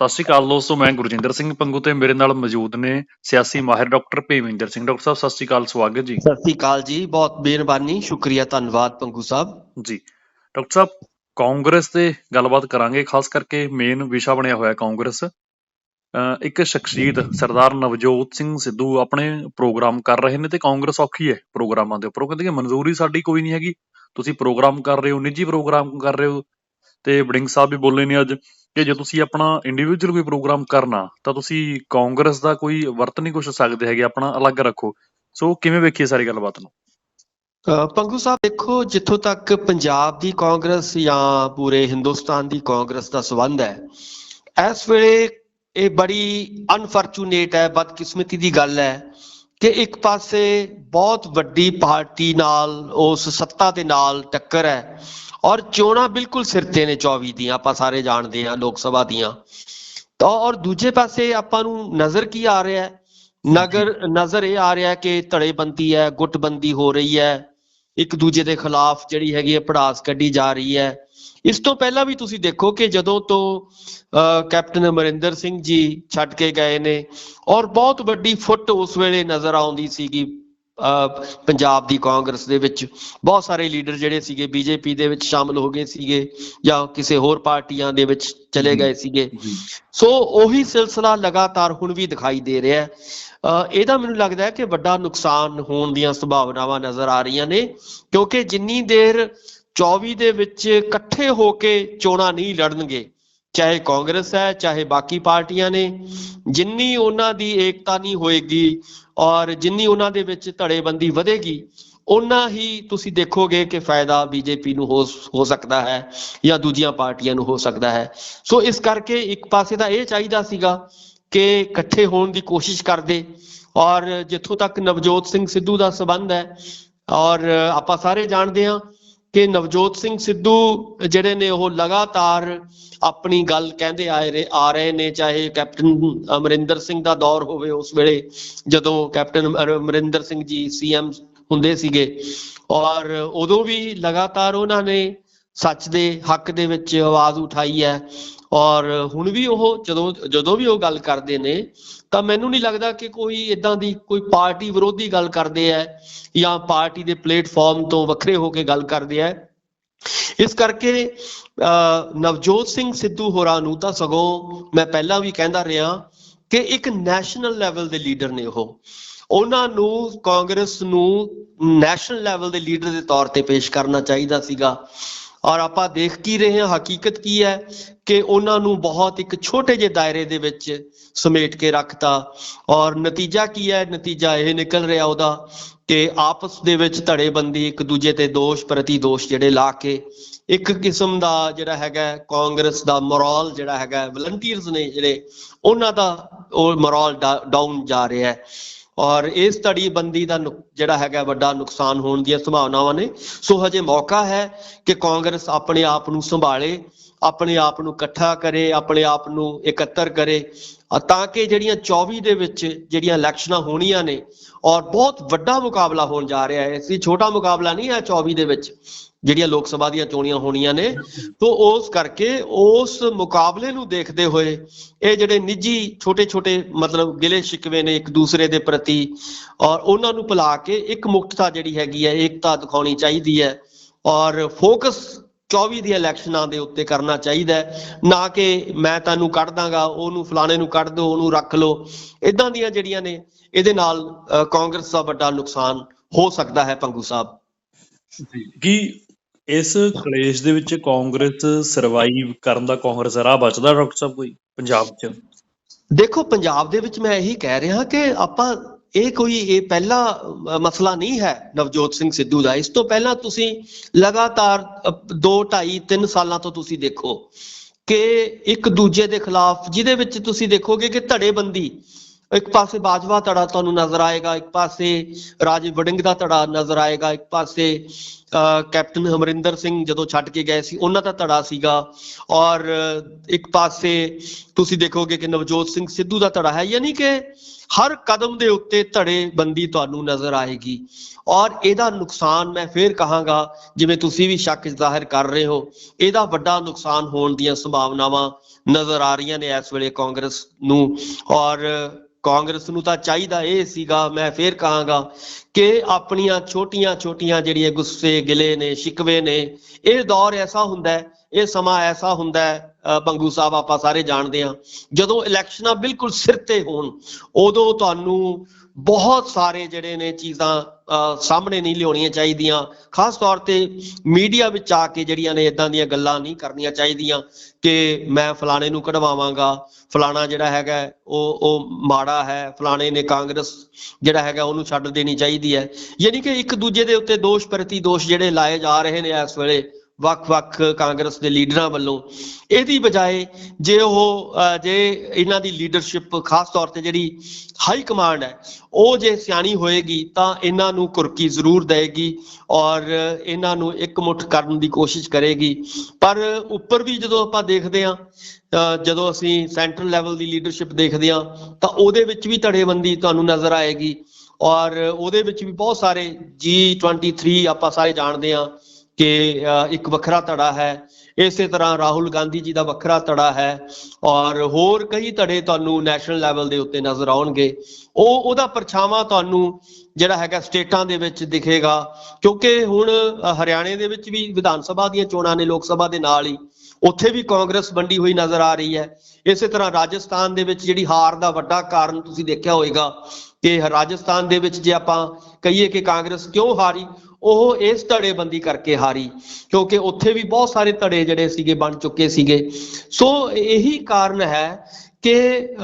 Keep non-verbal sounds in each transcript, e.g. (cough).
ਸਤਿ ਸ਼੍ਰੀ ਅਕਾਲ ਦੋਸਤੋ ਮੈਂ ਗੁਰਜਿੰਦਰ ਸਿੰਘ ਪੰਗੂ ਤੇ ਮੇਰੇ ਨਾਲ ਮੌਜੂਦ ਨੇ ਸਿਆਸੀ ਮਾਹਿਰ ਡਾਕਟਰ ਭੇਵਿੰਦਰ ਸਿੰਘ। ਡਾਕਟਰ ਸਾਹਿਬ ਸਤਿ ਸ਼੍ਰੀ ਅਕਾਲ ਸਵਾਗਤ ਜੀ। ਸਤਿ ਸ੍ਰੀ ਅਕਾਲ ਜੀ ਬਹੁਤ ਮਿਹਰਬਾਨੀ ਸ਼ੁਕਰੀਆ ਧੰਨਵਾਦ ਪੰਗੂ ਸਾਹਿਬ। ਜੀ ਡਾਕਟਰ ਸਾਹਿਬ ਕਾਂਗਰਸ ਤੇ ਗੱਲਬਾਤ ਕਰਾਂਗੇ ਖਾਸ ਕਰਕੇ ਮੇਨ ਵਿਸ਼ਾ ਬਣਿਆ ਹੋਇਆ ਕਾਂਗਰਸ। ਇੱਕ ਸ਼ਖਸੀਅਤ ਸਰਦਾਰ ਨਵਜੋਤ ਸਿੰਘ ਸਿੱਧੂ ਆਪਣੇ ਪ੍ਰੋਗਰਾਮ ਕਰ ਰਹੇ ਨੇ ਤੇ ਕਾਂਗਰਸ ਔਖੀ ਹੈ ਪ੍ਰੋਗਰਾਮਾਂ ਦੇ ਉੱਪਰ। ਉਹ ਕਹਿੰਦੇ ਕਿ ਮਨਜ਼ੂਰੀ ਸਾਡੀ ਕੋਈ ਨਹੀਂ ਹੈਗੀ ਤੁਸੀਂ ਪ੍ਰੋਗਰਾਮ ਕਰ ਰਹੇ ਹੋ ਨਿੱਜੀ ਪ੍ਰੋਗਰਾਮ ਕਰ ਰਹੇ ਹੋ। ਤੇ ਵੜਿੰਗ ਸਾਹਿਬ ਵੀ ਬੋਲੇ ਨੇ ਅੱਜ ਕਿ ਜੇ ਤੁਸੀਂ ਆਪਣਾ ਇੰਡੀਵਿਜੂਅਲ ਕੋਈ ਪ੍ਰੋਗਰਾਮ ਕਰਨਾ, ਤਾਂ ਤੁਸੀਂ ਕਾਂਗਰਸ ਦਾ ਕੋਈ ਵਰਤ ਨਹੀਂ ਕੁਛ ਸਕਦੇ ਹੈਗੇ, ਆਪਣਾ ਅਲੱਗ ਰੱਖੋ। ਸੋ ਕਿਵੇਂ ਵੇਖੀਏ ਸਾਰੀ ਗੱਲਬਾਤ ਨੂੰ? ਪੰਗੂ ਸਾਹਿਬ, ਦੇਖੋ, ਜਿੱਥੋਂ ਤੱਕ ਪੰਜਾਬ ਦੀ ਕਾਂਗਰਸ ਜਾਂ ਪੂਰੇ ਹਿੰਦੁਸਤਾਨ ਦੀ ਕਾਂਗਰਸ ਦਾ ਸਬੰਧ ਹੈ, ਇਸ ਵੇਲੇ ਇਹ ਬੜੀ ਅਨਫੋਰਚੂਨੇਟ ਹੈ, ਬਦਕਿਸਮਤੀ ਦੀ ਗੱਲ ਹੈ। ਕਿ ਇੱਕ ਪਾਸੇ ਬਹੁਤ ਵੱਡੀ ਪਾਰਟੀ ਨਾਲ, ਉਸ ਸੱਤਾ ਦੇ ਨਾਲ ਟੱਕਰ ਹੈ ਔਰ ਚੋਣਾਂ ਬਿਲਕੁਲ ਸਿਰ ਤੇ ਨੇ 24 ਦੀਆਂ, ਆਪਾਂ ਸਾਰੇ ਜਾਣਦੇ ਹਾਂ ਲੋਕ ਸਭਾ ਦੀਆਂ। ਤਾਂ ਔਰ ਦੂਜੇ ਪਾਸੇ ਆਪਾਂ ਨੂੰ ਨਜ਼ਰ ਕੀ ਆ ਰਿਹਾ ਹੈ? ਨਗਰ, ਨਜ਼ਰ ਇਹ ਆ ਰਿਹਾ ਕਿ ਧੜੇਬੰਦੀ ਹੈ, ਗੁੱਟਬੰਦੀ ਹੋ ਰਹੀ ਹੈ। ਇੱਕ ਦੂਜੇ ਦੇ ਖਿਲਾਫ ਜਿਹੜੀ ਹੈਗੀ ਹੈ ਪੜਾਸ ਕੱਢੀ ਜਾ ਰਹੀ ਹੈ। ਇਸ ਤੋਂ ਪਹਿਲਾਂ ਵੀ ਤੁਸੀਂ ਦੇਖੋ ਕਿ ਜਦੋਂ ਤੋਂ ਕੈਪਟਨ ਅਮਰਿੰਦਰ ਸਿੰਘ ਜੀ ਛੱਡ ਕੇ ਗਏ ਨੇ ਔਰ ਬਹੁਤ ਵੱਡੀ ਫੁੱਟ ਉਸ ਵੇਲੇ ਨਜ਼ਰ ਆਉਂਦੀ ਸੀਗੀ ਪੰਜਾਬ ਦੀ ਕਾਂਗਰਸ ਦੇ ਵਿੱਚ। ਬਹੁਤ ਸਾਰੇ ਲੀਡਰ ਜਿਹੜੇ ਸੀਗੇ ਬੀਜੇਪੀ ਦੇ ਵਿੱਚ ਸ਼ਾਮਲ ਹੋ ਗਏ ਸੀਗੇ ਜਾਂ ਕਿਸੇ ਹੋਰ ਪਾਰਟੀਆਂ ਦੇ ਵਿੱਚ ਚਲੇ ਗਏ ਸੀਗੇ। ਸੋ ਉਹੀ ਸਿਲਸਿਲਾ ਲਗਾਤਾਰ ਹੁਣ ਵੀ ਦਿਖਾਈ ਦੇ ਰਿਹਾ ਹੈ। ਇਹਦਾ ਮੈਨੂੰ ਲੱਗਦਾ ਹੈ ਕਿ ਵੱਡਾ ਨੁਕਸਾਨ ਹੋਣ ਦੀਆਂ ਸੰਭਾਵਨਾਵਾਂ ਨਜ਼ਰ ਆ ਰਹੀਆਂ ਨੇ ਕਿਉਂਕਿ ਜਿੰਨੀ ਦੇਰ 24 ਦੇ ਵਿੱਚ ਇਕੱਠੇ ਹੋ ਕੇ ਚੋਣਾਂ ਨਹੀਂ ਲੜਨਗੇ। ਚਾਹੇ ਕਾਂਗਰਸ ਹੈ, ਚਾਹੇ ਬਾਕੀ ਪਾਰਟੀਆਂ ਨੇ, ਜਿੰਨੀ ਉਹਨਾਂ ਦੀ ਏਕਤਾ ਨਹੀਂ ਹੋਏਗੀ ਔਰ ਜਿੰਨੀ ਉਹਨਾਂ ਦੇ ਵਿੱਚ ਧੜੇਬੰਦੀ ਵਧੇਗੀ ਉਹਨਾਂ ਹੀ ਤੁਸੀਂ ਦੇਖੋਗੇ ਕਿ ਫਾਇਦਾ ਬੀਜੇਪੀ ਨੂੰ ਹੋ ਹੋ ਸਕਦਾ ਹੈ ਜਾਂ ਦੂਜੀਆਂ ਪਾਰਟੀਆਂ ਨੂੰ ਹੋ ਸਕਦਾ ਹੈ। ਸੋ ਇਸ ਕਰਕੇ ਇੱਕ ਪਾਸੇ ਤਾਂ ਇਹ ਚਾਹੀਦਾ ਸੀਗਾ ਕਿ ਇਕੱਠੇ ਹੋਣ ਦੀ ਕੋਸ਼ਿਸ਼ ਕਰਦੇ ਔਰ ਜਿੱਥੋਂ ਤੱਕ ਨਵਜੋਤ ਸਿੰਘ ਸਿੱਧੂ ਦਾ ਸਬੰਧ ਹੈ ਔਰ ਆਪਾਂ ਸਾਰੇ ਜਾਣਦੇ ਹਾਂ ਕਿ ਨਵਜੋਤ ਸਿੰਘ ਸਿੱਧੂ ਜਿਹੜੇ ਨੇ ਉਹ ਲਗਾਤਾਰ ਆਪਣੀ ਗੱਲ ਕਹਿੰਦੇ ਆਏ ਆ ਰਹੇ ਨੇ, ਚਾਹੇ ਕੈਪਟਨ ਅਮਰਿੰਦਰ ਸਿੰਘ ਦਾ ਦੌਰ ਹੋਵੇ ਉਸ ਵੇਲੇ, ਜਦੋਂ ਕੈਪਟਨ ਅਮਰਿੰਦਰ ਸਿੰਘ ਜੀ ਸੀਐਮ ਹੁੰਦੇ ਸੀਗੇ। ਔਰ ਉਦੋਂ ਵੀ ਲਗਾਤਾਰ ਉਹਨਾਂ ਨੇ ਸੱਚ ਦੇ ਹੱਕ ਦੇ ਵਿੱਚ ਆਵਾਜ਼ ਉਠਾਈ ਹੈ। ਔਰ ਹੁਣ ਵੀ ਉਹ ਜਦੋਂ ਜਦੋਂ ਵੀ ਉਹ ਗੱਲ ਕਰਦੇ ਨੇ ਤਾਂ ਮੈਨੂੰ ਨਹੀਂ ਲੱਗਦਾ ਕਿ ਕੋਈ ਇਦਾਂ ਦੀ ਕੋਈ ਪਾਰਟੀ ਵਿਰੋਧੀ ਗੱਲ ਕਰਦੇ ਹੈ ਜਾਂ ਪਾਰਟੀ ਦੇ ਪਲੇਟਫਾਰਮ ਤੋਂ ਵੱਖਰੇ ਹੋ ਕੇ ਗੱਲ ਕਰਦੇ ਹੈ ਇਸ ਕਰਕੇ ਅਹ, ਨਵਜੋਤ ਸਿੰਘ ਸਿੱਧੂ ਹੋਰਾਂ ਨੂੰ ਤਾਂ ਸਗੋਂ ਮੈਂ ਪਹਿਲਾਂ ਵੀ ਕਹਿੰਦਾ ਰਿਹਾ ਕਿ ਇੱਕ ਨੈਸ਼ਨਲ ਲੈਵਲ ਦੇ ਲੀਡਰ ਨੇ ਉਹ। ਉਹਨਾਂ ਨੂੰ ਕਾਂਗਰਸ ਨੂੰ ਨੈਸ਼ਨਲ ਲੈਵਲ ਦੇ ਲੀਡਰ ਦੇ ਤੌਰ ਤੇ ਪੇਸ਼ ਕਰਨਾ ਚਾਹੀਦਾ ਸੀਗਾ। ਔਰ ਆਪਾਂ ਦੇਖ ਕੀ ਰਹੇ ਹਾਂ, ਹਕੀਕਤ ਕੀ ਹੈ ਕਿ ਉਹਨਾਂ ਨੂੰ ਬਹੁਤ ਇੱਕ ਛੋਟੇ ਜਿਹੇ ਦਾਇਰੇ ਦੇ ਵਿੱਚ ਸਮੇਟ ਕੇ ਰੱਖਤਾ। ਔਰ ਨਤੀਜਾ ਕੀ ਹੈ? ਨਤੀਜਾ ਇਹ ਨਿਕਲ ਰਿਹਾ ਉਹਦਾ ਕਿ ਆਪਸ ਦੇ ਵਿੱਚ ਧੜੇਬੰਦੀ, ਇੱਕ ਦੂਜੇ ਤੇ ਦੋਸ਼ ਪ੍ਰਤੀ ਦੋਸ਼ ਜਿਹੜੇ ਲਾ ਕੇ ਇੱਕ ਕਿਸਮ ਦਾ ਜਿਹੜਾ ਹੈਗਾ ਕਾਂਗਰਸ ਦਾ ਮੋਰਲ ਜਿਹੜਾ ਹੈਗਾ ਵਲੰਟੀਅਰਸ ਨੇ ਜਿਹੜੇ, ਉਹਨਾਂ ਦਾ ਉਹ ਮੋਰਲ ਡਾਊਨ ਜਾ ਰਿਹਾ ਹੈ। ਔਰ ਇਸ ਧੜੀ ਬੰਦੀ ਦਾ ਨੁਕ- ਜਿਹੜਾ ਹੈਗਾ ਵੱਡਾ ਨੁਕਸਾਨ ਹੋਣ ਦੀਆਂ ਸੰਭਾਵਨਾਵਾਂ ਨੇ। ਸੋ ਹਜੇ ਮੌਕਾ ਹੈ ਕਿ ਕਾਂਗਰਸ ਆਪਣੇ ਆਪ ਨੂੰ ਸੰਭਾਲੇ। ਆਪਣੇ ਆਪ ਨੂੰ ਇਕੱਠਾ ਕਰੇ, ਆਪਣੇ ਆਪ ਨੂੰ ਇਕੱਤਰ ਕਰੇ। ਤਾਂ ਕਿ ਜਿਹੜੀਆਂ 24 ਦੇ ਵਿੱਚ ਜਿਹੜੀਆਂ ਇਲੈਕਸ਼ਨਾਂ ਹੋਣੀਆਂ ਨੇ ਔਰ ਬਹੁਤ ਵੱਡਾ ਮੁਕਾਬਲਾ ਹੋਣ ਜਾ ਰਿਹਾ ਹੈ ਸੀ ਛੋਟਾ ਮੁਕਾਬਲਾ ਨਹੀਂ ਹੈ 24 ਦੇ ਵਿੱਚ ਜਿਹੜੀਆਂ ਲੋਕ ਸਭਾ ਦੀਆਂ ਚੋਣੀਆਂ ਹੋਣੀਆਂ ਨੇ। ਤੋਂ ਉਸ ਕਰਕੇ ਉਸ ਮੁਕਾਬਲੇ ਨੂੰ ਦੇਖਦੇ ਹੋਏ ਇਹ ਜਿਹੜੇ ਨਿੱਜੀ ਛੋਟੇ-ਛੋਟੇ ਮਤਲਬ ਗਿਲੇ ਸ਼ਿਕਵੇ ਨੇ ਇੱਕ ਦੂਸਰੇ ਦੇ ਪ੍ਰਤੀ ਔਰ ਉਹਨਾਂ ਨੂੰ ਭੁਲਾ ਕੇ ਇੱਕ ਮੁਕਤਤਾ ਜਿਹੜੀ ਹੈਗੀ ਹੈ, ਏਕਤਾ ਦਿਖਾਉਣੀ ਚਾਹੀਦੀ ਹੈ ਔਰ ਫੋਕਸ 24 ਦੀਆਂ ਇਲੈਕਸ਼ਨਾਂ ਦੇ ਉੱਤੇ ਕਰਨਾ ਚਾਹੀਦਾ ਹੈ। ਨਾ ਕਿ ਮੈਂ ਤੁਹਾਨੂੰ ਕੱਢ ਦਾਂਗਾ ਉਹਨੂੰ ਫਲਾਣੇ ਨੂੰ ਕੱਢ ਦਿਓ ਉਹਨੂੰ ਰੱਖ ਲਓ। ਇਦਾਂ ਦੀਆਂ ਜਿਹੜੀਆਂ ਨੇ ਇਹਦੇ ਨਾਲ ਕਾਂਗਰਸ ਦਾ ਵੱਡਾ ਨੁਕਸਾਨ ਹੋ ਸਕਦਾ ਹੈ ਪੰਗੂ ਸਾਹਿਬ। ਕੀ ਇਸ ਕਲੇਸ਼ ਦੇ ਵਿੱਚ ਕਾਂਗਰਸ ਸਰਵਾਈਵ ਕਰਨ ਦਾ ਕਾਂਗਰਸ ਰਾਹ ਬਚਦਾ ਡਾਕਟਰ ਸਾਹਿਬ ਕੋਈ ਪੰਜਾਬ 'ਚ? ਦੇਖੋ ਪੰਜਾਬ ਦੇ ਵਿੱਚ ਮੈਂ ਇਹੀ ਕਹਿ ਰਿਹਾ ਕਿ ਆਪਾਂ ਇਹ ਕੋਈ, ਇਹ ਪਹਿਲਾ ਮਸਲਾ ਨਹੀਂ ਹੈ ਨਵਜੋਤ ਸਿੰਘ ਸਿੱਧੂ ਦਾ। ਇਸ ਤੋਂ ਪਹਿਲਾਂ ਤੁਸੀਂ ਲਗਾਤਾਰ 2 2.5 3 ਸਾਲਾਂ ਤੋਂ ਤੁਸੀਂ ਦੇਖੋ ਕਿ ਇੱਕ ਦੂਜੇ ਦੇ ਖਿਲਾਫ, ਜਿਹਦੇ ਵਿੱਚ ਤੁਸੀਂ ਦੇਖੋਗੇ ਕਿ ਧੜੇਬੰਦੀ, ਇੱਕ ਪਾਸੇ ਬਾਜਵਾ ਧੜਾ ਤੁਹਾਨੂੰ ਨਜ਼ਰ ਆਏਗਾ, ਇੱਕ ਪਾਸੇ ਰਾਜੀਵ ਵੜਿੰਗ ਦਾ ਧੜਾ ਨਜ਼ਰ ਆਏਗਾ, ਇੱਕ ਪਾਸੇ ਅਹ ਕੈਪਟਨ ਅਮਰਿੰਦਰ ਸਿੰਘ ਜਦੋਂ ਛੱਡ ਕੇ ਗਏ ਸੀ, ਉਹਨਾਂ ਦਾ ਧੜਾ ਸੀਗਾ। ਔਰ ਇੱਕ ਪਾਸੇ ਤੁਸੀਂ ਦੇਖੋਗੇ ਕਿ ਨਵਜੋਤ ਸਿੰਘ ਸਿੱਧੂ ਦਾ ਧੜਾ ਹੈ। ਯਾਨੀ ਕਿ ਹਰ ਕਦਮ ਦੇ ਉੱਤੇ ਧੜੇਬੰਦੀ ਤੁਹਾਨੂੰ ਨਜ਼ਰ ਆਏਗੀ। ਔਰ ਇਹਦਾ ਨੁਕਸਾਨ ਮੈਂ ਫੇਰ ਕਹਾਂਗਾ, ਜਿਵੇਂ ਤੁਸੀਂ ਵੀ ਸ਼ੱਕ ਜ਼ਾਹਿਰ ਕਰ ਰਹੇ ਹੋ, ਇਹਦਾ ਵੱਡਾ ਨੁਕਸਾਨ ਹੋਣ ਦੀਆਂ ਸੰਭਾਵਨਾਵਾਂ ਨਜ਼ਰ ਆ ਰਹੀਆਂ ਨੇ ਇਸ ਵੇਲੇ ਕਾਂਗਰਸ ਨੂੰ। ਔਰ ਕਾਂਗਰਸ ਨੂੰ ਤਾਂ ਚਾਹੀਦਾ ਇਹ ਸੀਗਾ, ਮੈਂ ਫੇਰ ਕਹਾਂਗਾ ਕਿ ਆਪਣੀਆਂ ਛੋਟੀਆਂ-ਛੋਟੀਆਂ ਜਿਹੜੀਆਂ ਗੁੱਸੇ ਗਿਲੇ ਨੇ, ਸ਼ਿਕਵੇ ਨੇ, ਇਹ ਦੌਰ ਐਸਾ ਹੁੰਦਾ ਹੈ, ਇਹ ਸਮਾਂ ਐਸਾ ਹੁੰਦਾ ਹੈ ਅ, ਪੰਗੂ ਸਾਹਿਬ ਆਪਾਂ ਸਾਰੇ ਜਾਣਦੇ ਹਾਂ ਜਦੋਂ ਇਲੈਕਸ਼ਨਾਂ ਬਿਲਕੁਲ ਸਿਰ ਤੇ ਹੋਣ ਉਦੋਂ ਤੁਹਾਨੂੰ ਬਹੁਤ ਸਾਰੇ ਜਿਹੜੇ ਨੇ ਚੀਜ਼ਾਂ ਅ, ਸਾਹਮਣੇ ਨਹੀਂ ਲਿਆਉਣੀਆਂ ਚਾਹੀਦੀਆਂ। ਖਾਸ ਤੌਰ ਤੇ ਮੀਡੀਆ ਵਿੱਚ ਆ ਕੇ ਜਿਹੜੀਆਂ ਨੇ ਇਦਾਂ ਦੀਆਂ ਗੱਲਾਂ ਨਹੀਂ ਕਰਨੀਆਂ ਚਾਹੀਦੀਆਂ ਕਿ ਮੈਂ ਫਲਾਣੇ ਨੂੰ ਕਢਵਾਵਾਂਗਾ ਫਲਾਣਾ ਜਿਹੜਾ ਹੈਗਾ ਉਹ ਉਹ ਮਾੜਾ ਹੈ ਫਲਾਣੇ ਨੇ ਕਾਂਗਰਸ ਜਿਹੜਾ ਹੈਗਾ ਉਹਨੂੰ ਛੱਡ ਦੇਣੀ ਚਾਹੀਦੀ ਹੈ। ਯਾਨੀ ਕਿ ਇੱਕ ਦੂਜੇ ਦੇ ਉੱਤੇ ਦੋਸ਼ ਪ੍ਰਤੀ ਦੋਸ਼ ਜਿਹੜੇ ਲਾਏ ਜਾ ਰਹੇ ਨੇ ਇਸ ਵੇਲੇ। ਵੱਖ-ਵੱਖ ਕਾਂਗਰਸ ਦੇ ਲੀਡਰਾਂ ਵੱਲੋਂ। ਇਹਦੀ ਬਜਾਏ ਜੇ ਉਹ ਜੇ ਇਹਨਾਂ ਦੀ ਲੀਡਰਸ਼ਿਪ ਖਾਸ ਤੌਰ ਤੇ ਜਿਹੜੀ ਹਾਈ ਕਮਾਂਡ ਹੈ, ਉਹ ਜੇ ਸਿਆਣੀ ਹੋਏਗੀ ਤਾਂ ਇਹਨਾਂ ਨੂੰ ਕੁਰਕੀ ਜ਼ਰੂਰ ਦੇਏਗੀ ਔਰ ਇਹਨਾਂ ਨੂੰ ਇਕਮੁੱਠ ਕਰਨ ਦੀ ਕੋਸ਼ਿਸ਼ ਕਰੇਗੀ। ਪਰ ਉੱਪਰ ਵੀ ਜਦੋਂ ਆਪਾਂ ਦੇਖਦੇ ਹਾਂ ਜਦੋਂ ਅਸੀਂ ਸੈਂਟਰਲ ਲੈਵਲ ਦੀ ਲੀਡਰਸ਼ਿਪ ਦੇਖਦੇ ਹਾਂ, ਤਾਂ ਉਹਦੇ ਵਿੱਚ ਵੀ ਧੜੇਬੰਦੀ ਤੁਹਾਨੂੰ ਨਜ਼ਰ ਆਏਗੀ। ਔਰ ਉਹਦੇ ਵਿੱਚ ਵੀ ਬਹੁਤ ਸਾਰੇ G23 ਆਪਾਂ ਸਾਰੇ ਜਾਣਦੇ ਹਾਂ। ਕਿ ਇੱਕ ਵੱਖਰਾ ਧੜਾ ਹੈ। ਇਸੇ ਤਰ੍ਹਾਂ ਰਾਹੁਲ ਗਾਂਧੀ ਜੀ ਦਾ ਵੱਖਰਾ ਧੜਾ ਹੈ ਔਰ ਹੋਰ ਕਈ ਧੜੇ ਤੁਹਾਨੂੰ ਨੈਸ਼ਨਲ ਲੈਵਲ ਦੇ ਉੱਤੇ ਨਜ਼ਰ ਆਉਣਗੇ। ਉਹ, ਉਹਦਾ ਪਰਛਾਵਾਂ ਤੁਹਾਨੂੰ ਜਿਹੜਾ ਹੈਗਾ ਸਟੇਟਾਂ ਦੇ ਵਿੱਚ ਦਿਖੇਗਾ ਕਿਉਂਕਿ ਹੁਣ ਹਰਿਆਣੇ ਦੇ ਵਿੱਚ ਵੀ ਵਿਧਾਨ ਸਭਾ ਦੀਆਂ ਚੋਣਾਂ ਨੇ ਲੋਕ ਸਭਾ ਦੇ ਨਾਲ ਹੀ। ਉੱਥੇ ਵੀ ਕਾਂਗਰਸ ਵੰਡੀ ਹੋਈ ਨਜ਼ਰ ਆ ਰਹੀ ਹੈ। ਇਸੇ ਤਰ੍ਹਾਂ ਰਾਜਸਥਾਨ ਦੇ ਵਿੱਚ ਜਿਹੜੀ ਹਾਰ ਦਾ ਵੱਡਾ ਕਾਰਨ ਤੁਸੀਂ ਦੇਖਿਆ ਹੋਵੇਗਾ ਕਿ ਰਾਜਸਥਾਨ ਦੇ ਵਿੱਚ ਜੇ ਆਪਾਂ ਕਹੀਏ ਕਿ ਕਾਂਗਰਸ ਕਿਉਂ ਹਾਰੀ ਉਹ ਇਸ ਧੜੇਬੰਦੀ ਕਰਕੇ ਹਾਰੀ, ਕਿਉਂਕਿ ਉੱਥੇ ਵੀ ਬਹੁਤ ਸਾਰੇ ਧੜੇ ਜਿਹੜੇ ਸੀਗੇ, ਬਣ ਚੁੱਕੇ ਸੀਗੇ। ਸੋ ਇਹੀ ਕਾਰਨ ਹੈ ਕਿ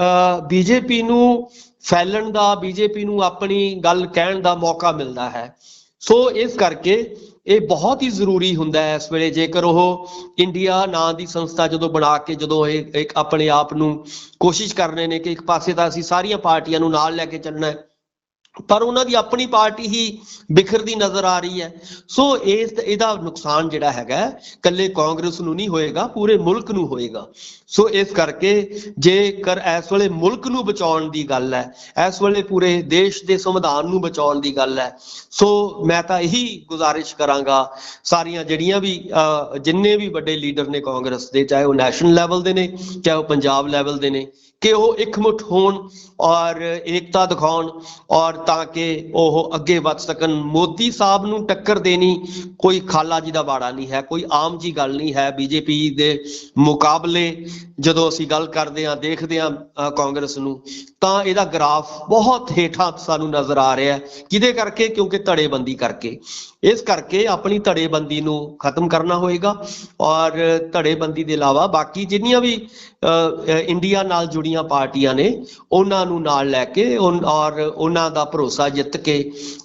ਬੀਜੇਪੀ ਨੂੰ ਫੈਲਣ ਦਾ, ਬੀਜੇਪੀ ਨੂੰ ਆਪਣੀ ਗੱਲ ਕਹਿਣ ਦਾ ਮੌਕਾ ਮਿਲਦਾ ਹੈ। ਸੋ ਇਸ ਕਰਕੇ ਇਹ ਬਹੁਤ ਹੀ ਜ਼ਰੂਰੀ ਹੁੰਦਾ ਹੈ ਇਸ ਵੇਲੇ, ਜੇਕਰ ਉਹ ਇੰਡੀਆ ਨਾਂ ਦੀ ਸੰਸਥਾ ਜਦੋਂ ਬਣਾ ਕੇ, ਜਦੋਂ ਇਹ ਇੱਕ ਆਪਣੇ ਆਪ ਨੂੰ ਕੋਸ਼ਿਸ਼ ਕਰ ਰਹੇ ਨੇ ਕਿ ਇੱਕ ਪਾਸੇ ਤਾਂ ਅਸੀਂ ਸਾਰੀਆਂ ਪਾਰਟੀਆਂ ਨੂੰ ਨਾਲ ਲੈ ਕੇ ਚੱਲਣਾ ਹੈ ਪਰ ਉਹਨਾਂ ਦੀ ਆਪਣੀ ਪਾਰਟੀ ਹੀ ਬਿਖਰਦੀ ਨਜ਼ਰ ਆ ਰਹੀ ਹੈ। ਸੋ ਇਸ ਇਹਦਾ ਨੁਕਸਾਨ ਜਿਹੜਾ ਹੈਗਾ ਹੈ, ਇਕੱਲੇ ਕਾਂਗਰਸ ਨੂੰ ਨਹੀਂ ਹੋਏਗਾ ਪੂਰੇ ਮੁਲਕ ਨੂੰ ਹੋਏਗਾ। ਸੋ ਇਸ ਕਰਕੇ ਜੇਕਰ ਇਸ ਵੇਲੇ ਮੁਲਕ ਨੂੰ ਬਚਾਉਣ ਦੀ ਗੱਲ ਹੈ ਇਸ ਵੇਲੇ ਪੂਰੇ ਦੇਸ਼ ਦੇ ਸੰਵਿਧਾਨ ਨੂੰ ਬਚਾਉਣ ਦੀ ਗੱਲ ਹੈ ਸੋ ਮੈਂ ਤਾਂ ਇਹੀ ਗੁਜ਼ਾਰਿਸ਼ ਕਰਾਂਗਾ ਸਾਰੀਆਂ ਜਿਹੜੀਆਂ ਵੀ ਜਿੰਨੇ ਵੀ ਵੱਡੇ ਲੀਡਰ ਨੇ ਕਾਂਗਰਸ ਦੇ ਚਾਹੇ ਉਹ ਨੈਸ਼ਨਲ ਲੈਵਲ ਦੇ ਨੇ ਚਾਹੇ ਉਹ ਪੰਜਾਬ ਲੈਵਲ ਦੇ ਨੇ ਕਿ ਉਹ ਇਕਮੁੱਠ ਹੋਣ ਔਰ ਏਕਤਾ ਦਿਖਾਉਣ ਔਰ ਤਾਂ ਕਿ ਉਹ ਅੱਗੇ ਵੱਧ ਸਕਣ। ਮੋਦੀ ਸਾਹਿਬ ਨੂੰ ਟੱਕਰ ਦੇਣੀ ਕੋਈ ਖਾਲਾ ਜੀ ਦਾ ਬਾੜਾ ਨਹੀਂ ਹੈ, ਕੋਈ ਆਮ ਜੀ ਗੱਲ ਨਹੀਂ ਹੈ। ਬੀਜੇਪੀ ਦੇ ਮੁਕਾਬਲੇ ਜਦੋਂ ਅਸੀਂ ਗੱਲ ਕਰਦੇ ਹਾਂ, ਦੇਖਦੇ ਹਾਂ ਕਾਂਗਰਸ ਨੂੰ, ਤਾਂ ਇਹਦਾ ਗ੍ਰਾਫ ਬਹੁਤ ਹੇਠਾਂ ਸਾਨੂੰ ਨਜ਼ਰ ਆ ਰਿਹਾ ਕਿਹਦੇ ਕਰਕੇ? ਕਿਉਂਕਿ ਧੜੇਬੰਦੀ ਕਰਕੇ। ਇਸ ਕਰਕੇ ਆਪਣੀ ਧੜੇਬੰਦੀ ਨੂੰ ਖਤਮ ਕਰਨਾ ਹੋਏਗਾ ਔਰ ਧੜੇਬੰਦੀ ਦੇ ਇਲਾਵਾ ਬਾਕੀ ਜਿੰਨੀਆਂ ਵੀ ਇੰਡੀਆ ਨਾਲ ਜੁੜੀਆਂ ਪਾਰਟੀਆਂ ਨੇ, ਉਹਨਾਂ ਨੂੰ ਨਾਲ ਲੈ ਕੇ ਔਰ ਉਹਨਾਂ ਦਾ ਭਰੋਸਾ ਜਿੱਤ ਕੇ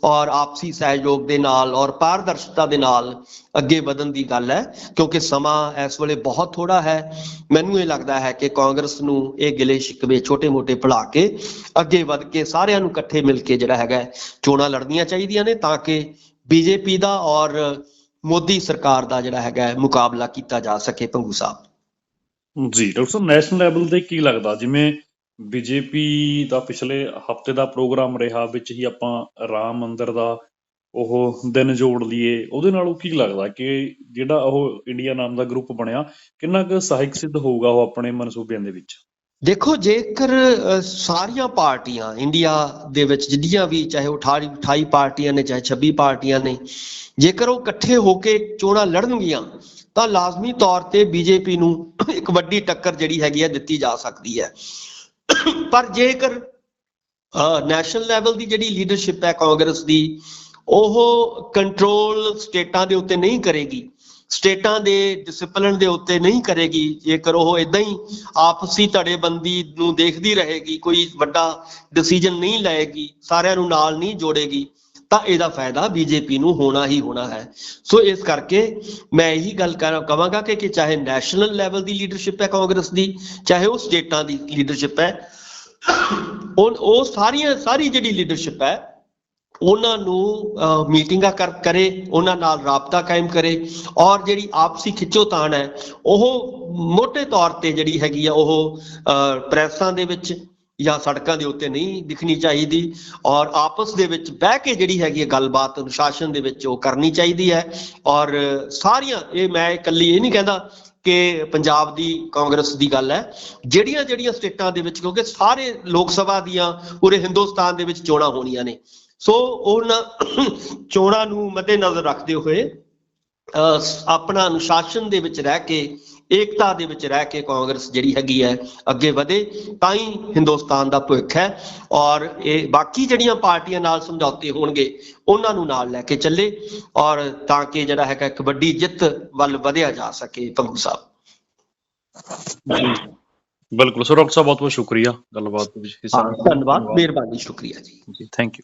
ਔਰ ਆਪਸੀ ਸਹਿਯੋਗ ਦੇ ਨਾਲ ਔਰ ਪਾਰਦਰਸ਼ਤਾ ਦੇ ਨਾਲ ਅੱਗੇ ਵਧਣ ਦੀ ਗੱਲ ਹੈ, ਕਿਉਂਕਿ ਸਮਾਂ ਇਸ ਵੇਲੇ ਬਹੁਤ ਥੋੜਾ ਹੈ। ਮੈਨੂੰ ਇਹ ਲੱਗਦਾ ਹੈ ਕਿ ਕਾਂਗਰਸ ਨੂੰ ਇਹ ਗਿਲੇ ਸ਼ਿਕਵੇ ਛੋਟੇ-ਮੋਟੇ ਭੁਲਾ ਕੇ ਅੱਗੇ ਵਧ ਕੇ ਸਾਰਿਆਂ ਨੂੰ ਇਕੱਠੇ ਮਿਲ ਕੇ ਜਿਹੜਾ ਹੈਗਾ, ਚੋਣਾਂ ਲੜਨੀਆਂ ਚਾਹੀਦੀਆਂ ਨੇ ਤਾਂ ਕਿ ਬੀਜੇਪੀ ਦਾ ਔਰ ਮੋਦੀ ਸਰਕਾਰ ਦਾ ਜਿਹੜਾ ਹੈਗਾ ਮੁਕਾਬਲਾ ਕੀਤਾ ਜਾ ਸਕੇ ਭੰਗੂ ਸਾਹਿਬ। ਜੀ, ਡਾਕਟਰ ਨੈਸ਼ਨਲ ਲੈਵਲ ਤੇ ਕੀ ਲੱਗਦਾ? ਜਿਵੇਂ ਬੀਜੇਪੀ ਦਾ ਪਿਛਲੇ ਹਫ਼ਤੇ ਦਾ ਪ੍ਰੋਗਰਾਮ ਰਿਹਾ, ਵਿੱਚ ਹੀ ਆਪਾਂ ਰਾਮ ਮੰਦਿਰ ਦਾ ਉਹ ਦਿਨ ਜੋੜ ਲਈਏ, ਉਹਦੇ ਨਾਲੋਂ ਕੀ ਲੱਗਦਾ ਕਿ ਜਿਹੜਾ ਉਹ ਇੰਡੀਆ ਨਾਮ ਦਾ ਗਰੁੱਪ ਬਣਿਆ, ਕਿੰਨਾ ਕੁ ਸਹਾਇਕ ਸਿੱਧ ਹੋਊਗਾ ਉਹ ਆਪਣੇ ਮਨਸੂਬਿਆਂ ਦੇ ਵਿੱਚ? ਦੇਖੋ, ਜੇਕਰ ਸਾਰੀਆਂ ਪਾਰਟੀਆਂ ਇੰਡੀਆ ਦੇ ਵਿੱਚ ਜਿੰਨੀਆਂ ਵੀ ਚਾਹੇ ਉਹ 28 28 ਪਾਰਟੀਆਂ ਨੇ, ਚਾਹੇ 26 ਪਾਰਟੀਆਂ ਨੇ, ਜੇਕਰ ਉਹ ਇਕੱਠੇ ਹੋ ਕੇ ਚੋਣਾਂ ਲੜਨਗੀਆਂ, ਤਾਂ ਲਾਜ਼ਮੀ ਤੌਰ ਤੇ ਬੀਜੇਪੀ ਨੂੰ (coughs) ਇੱਕ ਵੱਡੀ ਟੱਕਰ ਜਿਹੜੀ ਹੈਗੀ ਹੈ ਦਿੱਤੀ ਜਾ ਸਕਦੀ ਹੈ। (coughs) ਪਰ ਜੇਕਰ ਨੈਸ਼ਨਲ ਲੈਵਲ ਦੀ ਜਿਹੜੀ ਲੀਡਰਸ਼ਿਪ ਹੈ ਕਾਂਗਰਸ ਦੀ, ਉਹ ਕੰਟਰੋਲ ਸਟੇਟਾਂ ਦੇ ਉੱਤੇ ਨਹੀਂ ਕਰੇਗੀ ਸਟੇਟਾਂ ਦੇ ਡਿਸਪਲਿਨ ਦੇ ਉੱਤੇ ਨਹੀਂ ਕਰੇਗੀ, ਜੇਕਰ ਉਹ ਇਦਾਂ ਹੀ ਆਪਸੀ ਧੜੇਬੰਦੀ ਨੂੰ ਦੇਖਦੀ ਰਹੇਗੀ, ਕੋਈ ਵੱਡਾ ਡਿਸੀਜਨ ਨਹੀਂ ਲਏਗੀ, ਸਾਰਿਆਂ ਨੂੰ ਨਾਲ ਨਹੀਂ ਜੋੜੇਗੀ, ਤਾਂ ਇਹਦਾ ਫਾਇਦਾ ਬੀਜੇਪੀ ਨੂੰ ਹੋਣਾ ਹੀ ਹੋਣਾ ਹੈ। ਸੋ ਇਸ ਕਰਕੇ ਮੈਂ ਇਹੀ ਗੱਲ ਕਰ, ਕਵਾਂਗਾ ਕਿ ਕਿ ਚਾਹੇ ਨੈਸ਼ਨਲ ਲੈਵਲ ਦੀ ਲੀਡਰਸ਼ਿਪ ਹੈ ਕਾਂਗਰਸ ਦੀ, ਚਾਹੇ ਉਹ ਸਟੇਟਾਂ ਦੀ ਲੀਡਰਸ਼ਿਪ ਹੈ, ਉਹ ਉਹ ਸਾਰੀਆਂ, ਸਾਰੀ ਜਿਹੜੀ ਲੀਡਰਸ਼ਿਪ ਹੈ ਉਹਨਾਂ ਨੂੰ ਮੀਟਿੰਗਾਂ ਕਰ, ਕਰੇ, ਉਹਨਾਂ ਨਾਲ ਰਾਬਤਾ ਕਾਇਮ ਕਰੇ। ਔਰ ਜਿਹੜੀ ਆਪਸੀ ਖਿੱਚੋਤਾਣ ਹੈ, ਉਹ ਮੋٹے ਤੌਰ ਤੇ ਜਿਹੜੀ ਹੈਗੀ ਆ, ਉਹ ਪ੍ਰੈਸਾਂ ਦੇ ਵਿੱਚ ਜਾਂ ਸੜਕਾਂ ਦੇ ਉੱਤੇ ਨਹੀਂ ਦਿਖਣੀ ਚਾਹੀਦੀ। ਔਰ ਆਪਸ ਦੇ ਵਿੱਚ ਬਹਿ ਕੇ ਜਿਹੜੀ ਹੈਗੀ ਹੈ ਗੱਲਬਾਤ, ਅਨੁਸ਼ਾਸਨ ਦੇ ਵਿੱਚ ਉਹ ਕਰਨੀ ਚਾਹੀਦੀ ਹੈ। ਔਰ ਸਾਰੀਆਂ, ਇਹ ਮੈਂ ਇਕੱਲੀ ਇਹ ਨਹੀਂ ਕਹਿੰਦਾ ਕਿ ਪੰਜਾਬ ਦੀ ਕਾਂਗਰਸ ਦੀ ਗੱਲ ਹੈ। ਜਿਹੜੀਆਂ ਜਿਹੜੀਆਂ ਸਟੇਟਾਂ ਦੇ ਵਿੱਚ, ਕਿਉਂਕਿ ਸਾਰੇ ਲੋਕ ਸਭਾ ਦੀਆਂ ਪੂਰੇ ਹਿੰਦੁਸਤਾਨ ਦੇ ਵਿੱਚ ਚੋਣਾਂ ਹੋਣੀਆਂ ਨੇ। ਸੋ ਉਹਨਾਂ ਚੋਣਾਂ ਨੂੰ ਮੱਦੇਨਜ਼ਰ ਰੱਖਦੇ ਹੋਏ ਆਪਣਾ ਅਨੁਸ਼ਾਸਨ ਦੇ ਵਿੱਚ ਰਹਿ ਕੇ ਏਕਤਾ ਦੇ ਵਿੱਚ ਰਹਿ ਕੇ ਕਾਂਗਰਸ ਜਿਹੜੀ ਹੈਗੀ ਹੈ ਅੱਗੇ ਵਧੇ ਤਾਂ ਹੀ ਹਿੰਦੁਸਤਾਨ ਦਾ ਭਵਿੱਖ ਹੈ ਔਰ ਇਹ ਬਾਕੀ ਜਿਹੜੀਆਂ ਪਾਰਟੀਆਂ ਨਾਲ ਸਮਝੌਤੇ ਹੋਣਗੇ ਉਹਨਾਂ ਨੂੰ ਨਾਲ ਲੈ ਕੇ ਚੱਲੇ ਔਰ ਤਾਂ ਕਿ ਜਿਹੜਾ ਹੈਗਾ ਇੱਕ ਵੱਡੀ ਜਿੱਤ ਵੱਲ ਵਧਿਆ ਜਾ ਸਕੇ ਪੰਗੂ ਸਾਹਿਬ। ਬਿਲਕੁਲ ਸੋ ਡਾਕਟਰ ਸਾਹਿਬ ਬਹੁਤ ਬਹੁਤ ਸ਼ੁਕਰੀਆ। ਗੱਲਬਾਤ ਵਿੱਚ ਹਿੱਸਾ ਧੰਨਵਾਦ ਮਿਹਰਬਾਨੀ ਸ਼ੁਕਰੀਆ ਜੀ। Thank you